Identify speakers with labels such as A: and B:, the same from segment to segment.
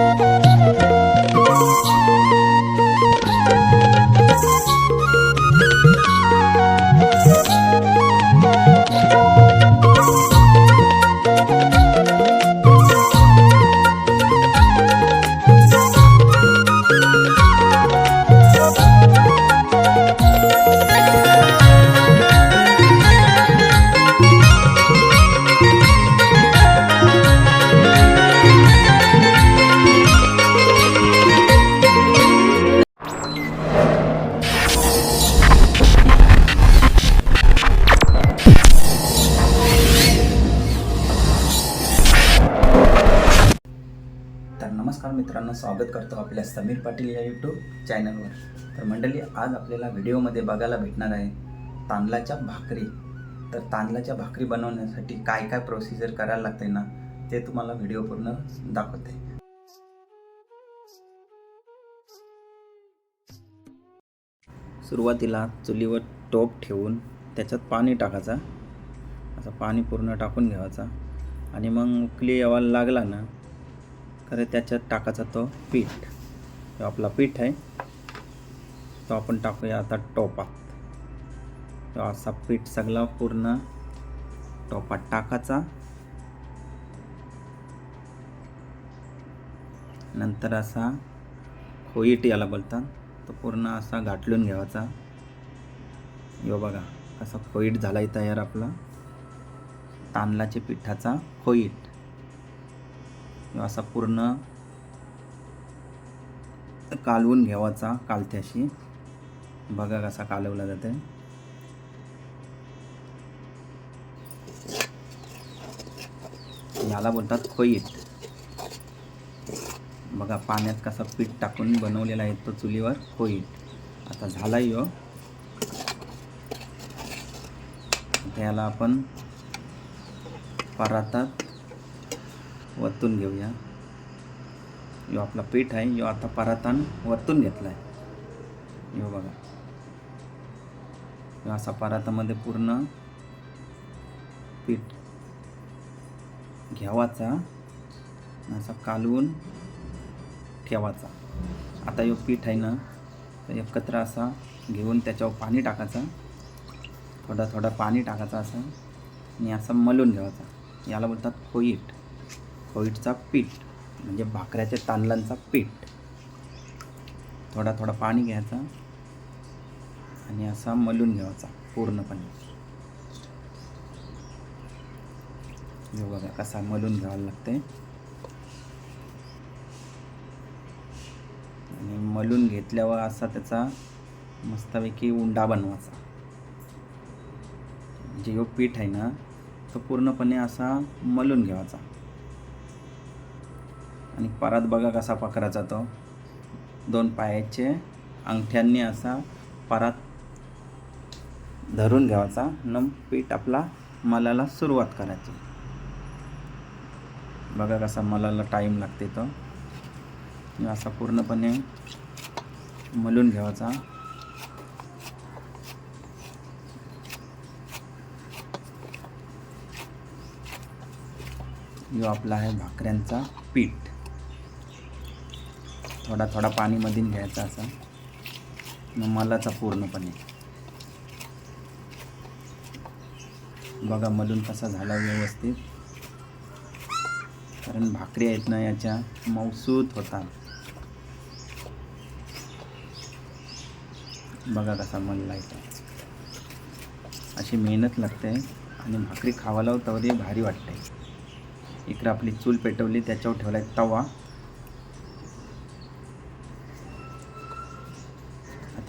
A: Th. मित्रांनो स्वागत करतो आपल्या समीर पाटील या यूट्यूब चॅनलवर तर मंडळी आज आपल्याला व्हिडिओमध्ये बघायला भेटणार आहे तांदळाच्या भाकरी. तर तांदळाच्या भाकरी बनवण्यासाठी काय काय प्रोसिजर करायला लागते ना ते तुम्हाला व्हिडिओ पूर्ण दाखवते. सुरुवातीला चुलीवर टोप ठेवून त्याच्यात पाणी टाकायचा. असं पाणी पूर्ण टाकून घ्यायचा. आणि मग उकली यावायला लागला ना तर त्याच्यात टाकायचा तो पीठ. जो आपला पीठ आहे. तो आपण टाकूया आता टोपात. तो असा पीठ सगळा पूर्ण टोपात टाकायचा. नंतर असा खोईट याला बोलतात तो पूर्ण असा गाठलून घ्यावाचा यो बघा असा खोईट आहे तयार आपला. तांदळाच्या पिठाचा खोईट. असा पूर्ण कालवून घ्यावाचा कालथ्याशी. बघा कसा कालवला जाते याला बोलतात खोईत. बघा पाण्यात कसा पीठ टाकून बनवलेला आहे तो चुलीवर खोईत. आता झाला यो. आता याला आपण परातात वरतून घेऊया. यो आपला पीठ आहे यो आता परातान वरतून घेतला आहे यो बघा. यो असा परातामध्ये पूर्ण पीठ घ्यावाचा असा कालवून ठेवायचा आता यो पीठ आहे ना तर एकत्र असा घेऊन त्याच्यावर पाणी टाकायचं. थोडा थोडा पाणी टाकायचं असं आणि असं मलून घ्यावाचा याला बोलतात कोईट खोईटचा पीठ म्हणजे भाकऱ्याच्या तांदळांचा पीठ. थोडा थोडा पाणी घ्यायचा आणि असा मलून घ्यायचा पूर्णपणे. बघा कसा मलून घ्यावा लागते आणि मलून घेतल्यावर असा त्याचा मस्तपैकी उंडा बनवायचा. जे पीठ आहे ना तो पूर्णपणे असा मलून घ्यावाचा आणि परत बघा कसा पकडायचा तो. दोन पायाचे अंगठ्यांनी असा परत धरून घ्यावाचा न पीठ आपला मलाला सुरुवात करायची. बघा कसा मलाला टाईम लागते तो. असा पूर्णपणे मलून घ्यावाचा यो आपला आहे भाकऱ्यांचा पीठ. थोडा थोडा पाणीमध्ये घ्यायचा असा. मग मलाचा पूर्णपणे. बघा मलून कसा झाला व्यवस्थित. कारण भाकरी आहेत ना याच्या मौसूत होता. बघा कसा मलला येतो अशी मेहनत लागते आणि भाकरी खावायला तवरी भारी वाटते. इकडं आपली चूल पेटवली त्याच्यावर ठेवला आहे तवा.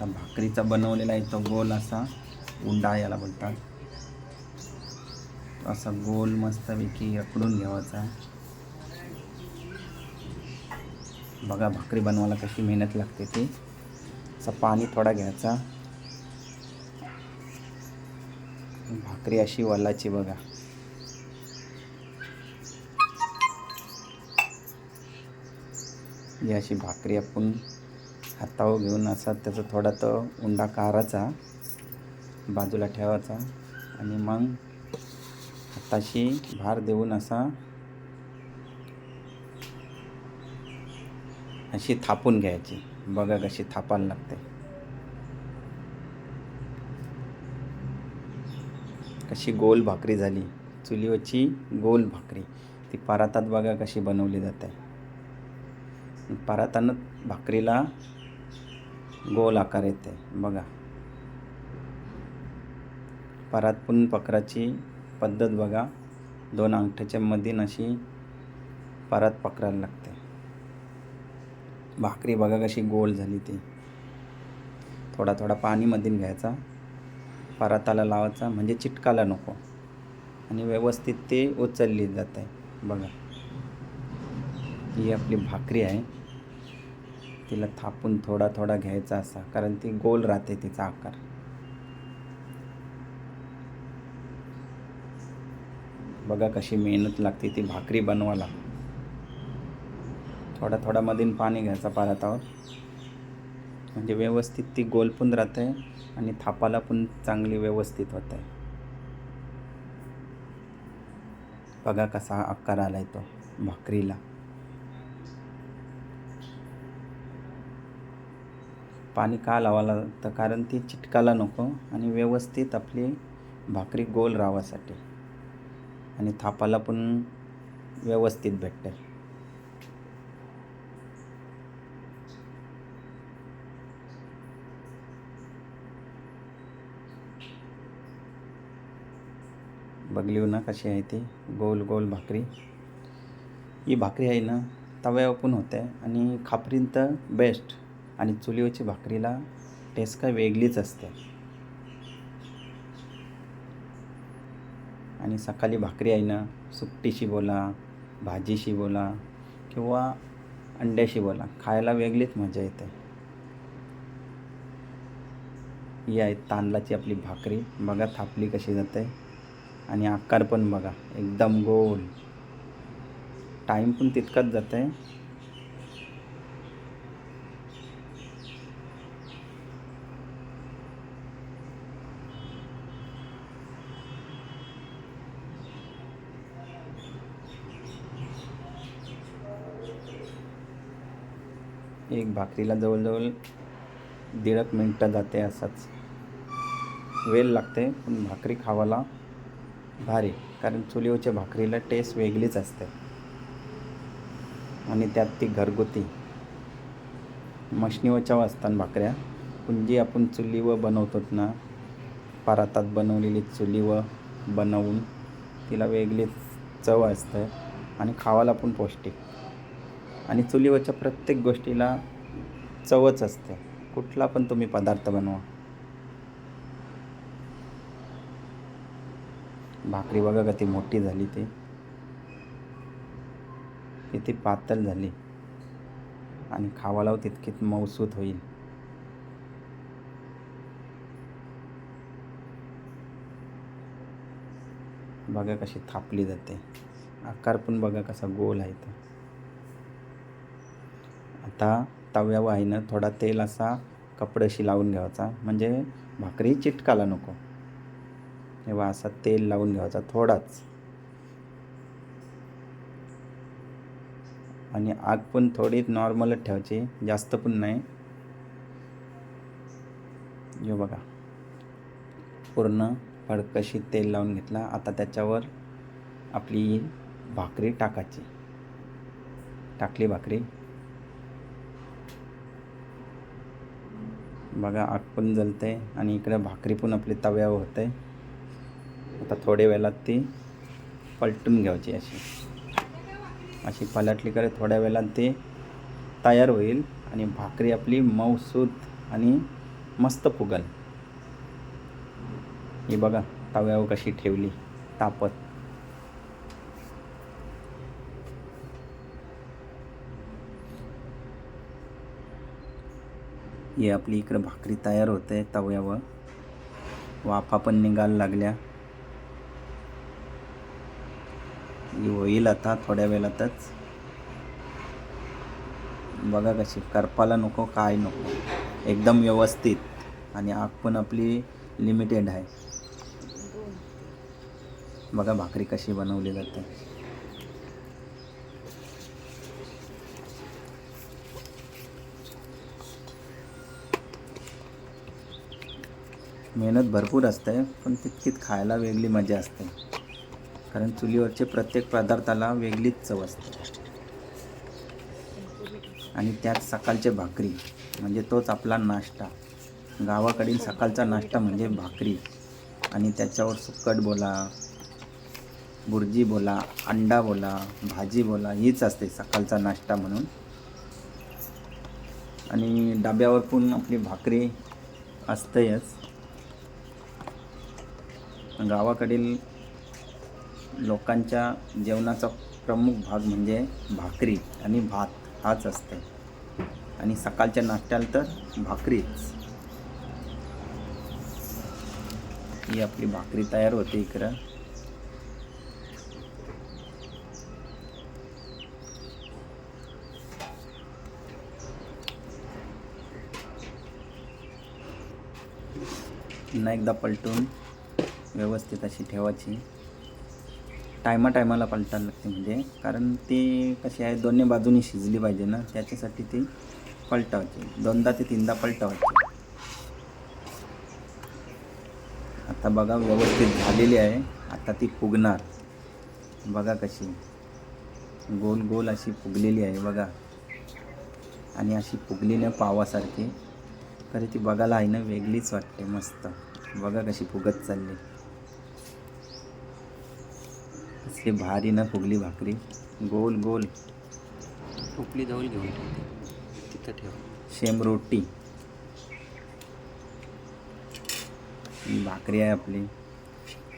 A: आता भाकरीचा बनवलेला आहे तो गोल असा उंडा याला बोलतात. असा गोल मस्तपैकी अकडून घ्यावाचा बघा भाकरी बनवायला कशी मेहनत लागते ती. असा पाणी थोडा घ्यायचा. भाकरी अशी वल्लाची बघा. ही अशी भाकरी आपण हातावर घेऊन असा त्याचा थोडा तो उंडा काराचा बाजूला ठेवायचा. आणि मग हाताशी भार देऊन असा अशी थापून घ्यायची. बघा कशी थापायला लागते. कशी गोल भाकरी झाली. चुलीवरची गोल भाकरी. ती परातात बघा कशी बनवली जाते. परातानं भाकरीला गोल आकार येते. बघा. परत पण पकडाची पद्धत बघा. दोन अंगठ्याच्या मधीन अशी परात पकरायला लागते. भाकरी बघा कशी गोल झाली ती. थोडा थोडा पाणीमधीन घ्यायचा. पराताला लावायचा. म्हणजे चिटकाला नको. आणि व्यवस्थित ते उचलली जाते. बघा. ही आपली भाकरी आहे. तिला थापून थोडा थोडा घ्यायचा असा कारण ती गोल राहते तिचा आकार. बघा कशी मेहनत लागते ती भाकरी बनवायला. थोडा थोडा मधीन पाणी घ्यायचा पारातावर म्हणजे व्यवस्थित ती गोल पण राहते आणि थापाला पण चांगली व्यवस्थित होत. आहे बघा कसा आकार आलाय तो भाकरीला. पाणी का लावायला तर कारण ती चिटकायला नको आणि व्यवस्थित आपली भाकरी गोल राहावासाठी आणि थापाला पण व्यवस्थित भेटते. बघली ना कशी आहे ती? गोल गोल भाकरी. ही भाकरी आहे ना तव्यावर पण होते आणि खापरीन तर बेस्ट आणि चुलीवरची भाकरीला टेस्ट काय वेगळीच असते. आणि सकाळी भाकरी आहे ना सुकटीशी बोला भाजीशी बोला किंवा अंड्याशी बोला खायला वेगळीच मजा येते. ही आहे तांदळाची आपली भाकरी. बघा थापली कशी जाते. आणि आकार पण बघा एकदम गोल. टाईम पण तितकाच जात. आहे एक भाकरीला जवळजवळ दीडक मिनटं जाते असंच. वेळ लागते पण भाकरी खावाला भारी कारण चुलीवरच्या भाकरीला टेस्ट वेगळीच असते. आणि त्यात ती घरगुती मशनीवरच्या असतात भाकऱ्या. पण जी आपण चुलीवर बनवतो ना परातात बनवलेली चुलीवर बनवून तिला वेगळीच चव असते आणि खावाला पण पौष्टिक. आणि चुलीवरच्या प्रत्येक गोष्टीला चवच असते. कुठला पण तुम्ही पदार्थ बनवा. भाकरी बघा का ती मोठी झाली ती. किती पातळ झाली. आणि खावाला तितकीच मौसूत होईल. बघा कशी थापली जाते. आकार पण बघा कसा गोल आहे तो. आता तव्यावर आहे ना थोडा तेल असा कपड्याशी लावून घ्यायचा. म्हणजे भाकरी चिटकाला नको. तेव्हा असा तेल लावून घ्यायचा थोडाच. आणि आग पण थोडी नॉर्मलच ठेवायची जास्त पण नाही. जो बघा. पूर्ण फडकशी तेल लावून घेतला. आता त्याच्यावर आपली भाकरी टाकायची. टाकली भाकरी. बघा आग पण जलते आणि इकडे भाकरी पण आपली तव्यावर होते आता थोड्या वेळात ती पलटून घ्यायची अशी. अशी पलटली करे थोड्या वेळात ती तयार होईल आणि भाकरी आपली मऊसूत आणि मस्त फुगल. ही बघा तव्यावर कशी ठेवली तापत. ही आपली इकडं भाकरी तयार होते तव्यावर. वाफा पण निघायला लागल्या. होईल आता थोड्या वेळातच. बघा कशी करपाला नको काय नको. एकदम व्यवस्थित. आणि आग पण आपली लिमिटेड आहे. बघा भाकरी कशी बनवली जाते. मेहनत भरपूर असते पण तितकीच खायला वेगळी मजा असते. कारण चुलीवरचे प्रत्येक पदार्थाला वेगळीच चव असते. आणि त्यात सकाळचे भाकरी म्हणजे तोच आपला नाश्ता. गावाकडील सकाळचा नाश्ता म्हणजे भाकरी. आणि त्याच्यावर सुक्कट बोला बुर्जी बोला अंडा बोला भाजी बोला हीच असते सकाळचा नाश्ता म्हणून. आणि डब्यावर पण आपली भाकरी असतेच. गावाकडील लोकांच्या जेवणाचा प्रमुख भाग म्हणजे भाकरी आणि भात हाच असते आणि सकाळच्या नाश्त्याला तर भाकरीच. ही आपली भाकरी तयार होते इकडं. पुन्हा एकदा पलटून. व्यवस्थित अशी ठेवायची. टायमा टायमाला पलटायला लागते म्हणजे. कारण ती कशी आहे दोन्ही बाजूनी शिजली पाहिजे ना. त्याच्यासाठी ती पलटावायची. दोनदा ते तीनदा पलटावायची. आता बघा व्यवस्थित झालेली आहे. आता ती फुगणार. बघा कशी. गोल गोल अशी फुगलेली आहे बघा. आणि अशी फुगली आहे पावासारखी. तरी ती बघायला आहे ना वेगळीच वाटते मस्त. बघा कशी फुगत चालली. कसली भारी ना फुगली भाकरी. गोल गोल.
B: टोपली जवळ घेऊन ठेवते तिथं ठेव.
A: शेम रोटी. भाकरी आहे आपली.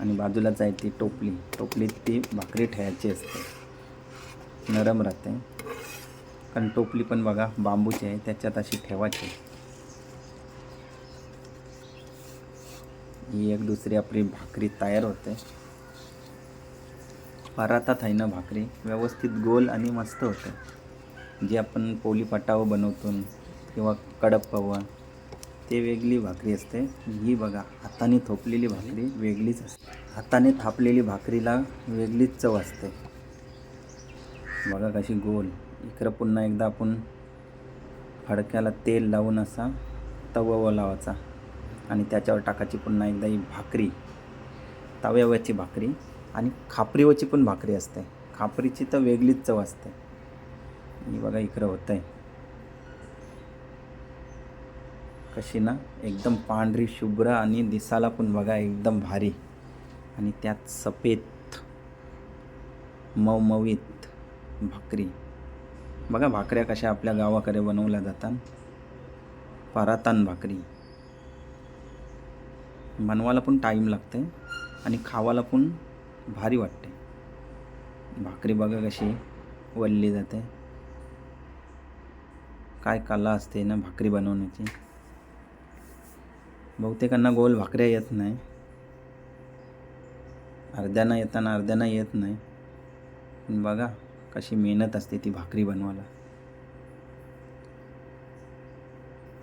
A: आणि बाजूलाच आहे ती टोपली. टोपलीत ती भाकरी ठेवायची असते. नरम राहते. कारण टोपली पण बघा बांबूची आहे. त्याच्यात अशी ठेवायची. ही एक दुसरी आपली भाकरी तयार होते. परातात आहे ना भाकरी? व्यवस्थित गोल आणि मस्त होते. जे आपण पोलीपटावं बनवतो किंवा कडप पवा ते वेगळी भाकरी असते. ही बघा हाताने थोपलेली भाकरी वेगळीच असते. हाताने थापलेली भाकरीला वेगळीच चव असते. बघा कशी गोल. इकडं पुन्हा एकदा आपण फडक्याला तेल लावून असा तवा लावायचा. आणि त्याच्यावर टाकायची पुन्हा एकदा ही भाकरी. तव्यावरची भाकरी. आणि खापरीवरची पण भाकरी असते. खापरीची तर वेगळीच चव असते. ही बघा इकडं होतं आहे कशी ना एकदम पांढरी शुभ्र आणि दिसायला पण बघा एकदम भारी. आणि त्यात सफेद मवमवीत भाकरी. बघा भाकऱ्या कशा आपल्या गावाकडे बनवल्या जातात. परातान भाकरी. बनवायला पण टाईम लागते आणि खावायला पण भारी वाटते. भाकरी बघा कशी वल्ली जाते. काय कला असते ना भाकरी बनवण्याची. बहुतेकांना गोल भाकऱ्या येत नाही. अर्ध्यांना येताना अर्ध्यांना येत नाही. पण बघा कशी मेहनत असते ती भाकरी बनवायला.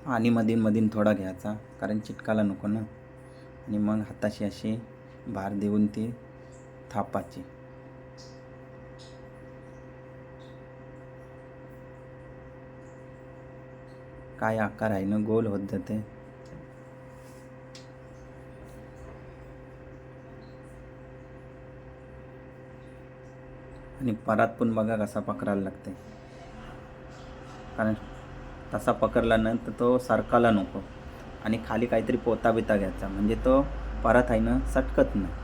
A: आणि मधीन मधीन थोडा घ्यायचा कारण चिटकाला नको ना. आणि मग हाताशी अशी भार देऊन ती थापाची. काय आकार आहे ना गोल होत जाते. आणि परात पण बघा कसा पकडायला लागते कारण तसा पकडला ना तर तो सरकाला नको. आणि खाली काहीतरी पोता बिता घ्यायचा. म्हणजे तो परत आहे ना सटकत नाही.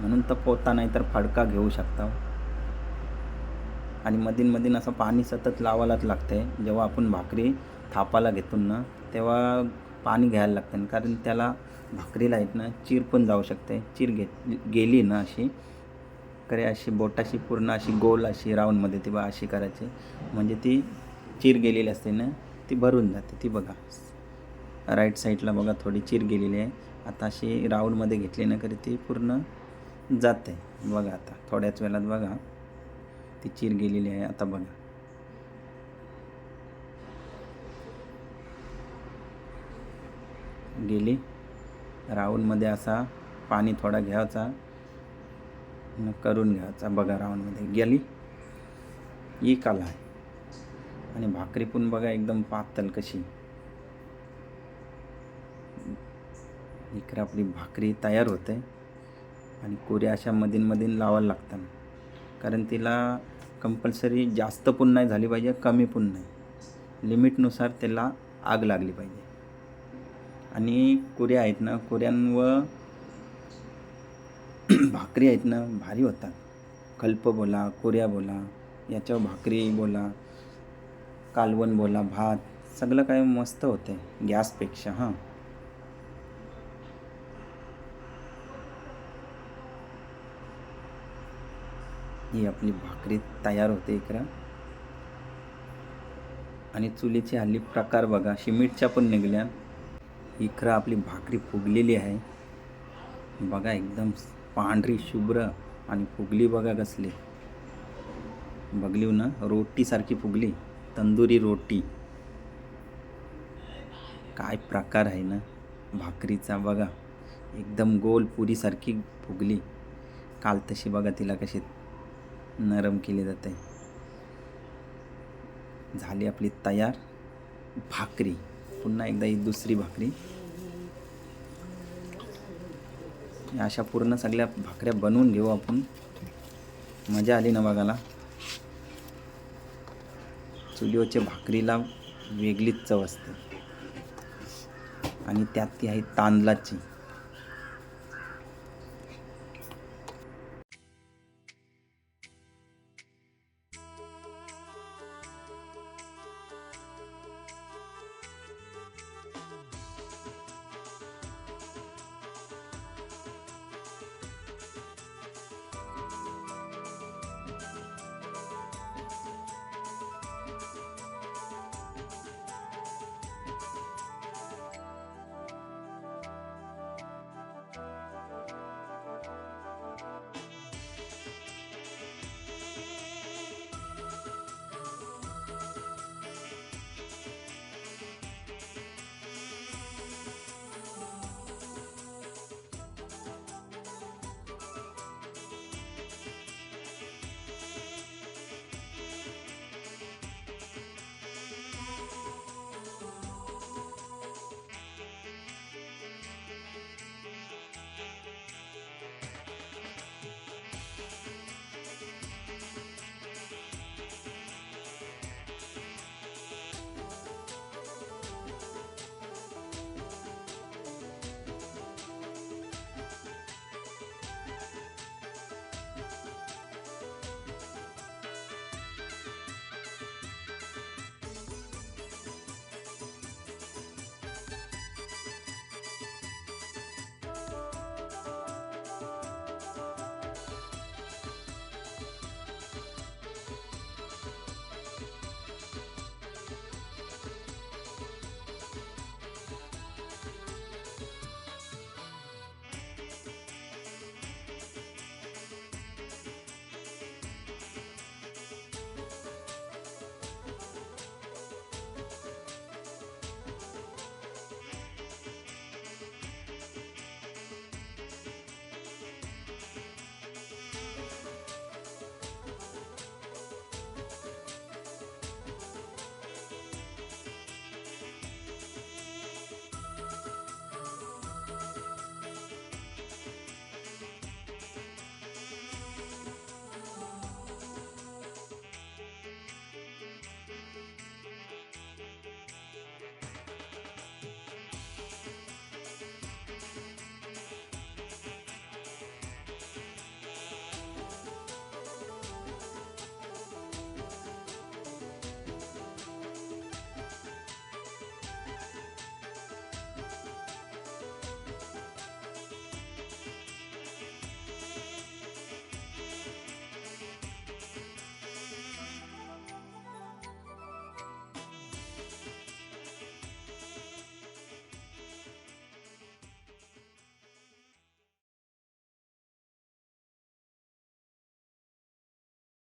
A: म्हणून तर नाही तर फडका घेऊ शकता. आणि मधीन मधीन असं पाणी सतत लावायलाच लागते जेव्हा आपण भाकरी थापाला घेतो ना तेव्हा पाणी घ्यायला लागते कारण त्याला भाकरीला आहेत ना चीर पण जाऊ शकते चीर घेत गेली ना अशी करे अशी बोटाशी पूर्ण अशी गोल अशी राऊंडमध्ये ती बा अशी करायची. म्हणजे ती चीर गेलेली असते ना ती भरून जाते. ती बघा. राईट साईडला बघा थोडी चीर गेलेली आहे. आता अशी राऊंडमध्ये घेतली ना करी ती पूर्ण जाते. बघा आता थोड्याच वेळात बघा. ती चीर गेलेली आहे आता बघा. गेली. राऊंडमध्ये असा पाणी थोडा घ्यायचा करून घ्यायचा. बघा राऊंडमध्ये गेली. ही काला आहे. आणि भाकरी पण बघा एकदम पातळ कशी. इकडे आपली भाकरी तयार होते. आणि कोऱ्या अशा मधीन मधीन लावायला लागतात. कारण तिला कंपल्सरी जास्त पण नाही झाली पाहिजे कमी पण नाही. लिमिटनुसार त्याला आग लागली पाहिजे. आणि कोऱ्या आहेत ना कुऱ्यांवर भाकरी आहेत ना भारी होतात. कल्प बोला कुऱ्या बोला याच्यावर भाकरी बोला कालवण बोला भात सगळं काय मस्त होते गॅसपेक्षा हां. ही आपली भाकरी तयार होते इकडं. आणि चुलीचे हल्ली प्रकार बघा शिमिटच्या पण निघल्या. इकडं आपली भाकरी फुगलेली आहे. बघा एकदम पांढरी शुभ्र आणि फुगली बघा कसली. बघली ना रोटीसारखी फुगली तंदुरी रोटी. काय प्रकार आहे ना भाकरीचा बघा. एकदम गोल पुरीसारखी फुगली. काल तशी बघा तिला कशी नरम केली जाते. झाली आपली तयार भाकरी. पुन्हा एकदा ही दुसरी भाकरी. या अशा पूर्ण सगळ्या भाकऱ्या बनवून घेऊ आपण. मजा आली ना बघायला. चुलीवरच्या भाकरीला वेगळीच चव असते. आणि त्यात ती आहे तांदळाची.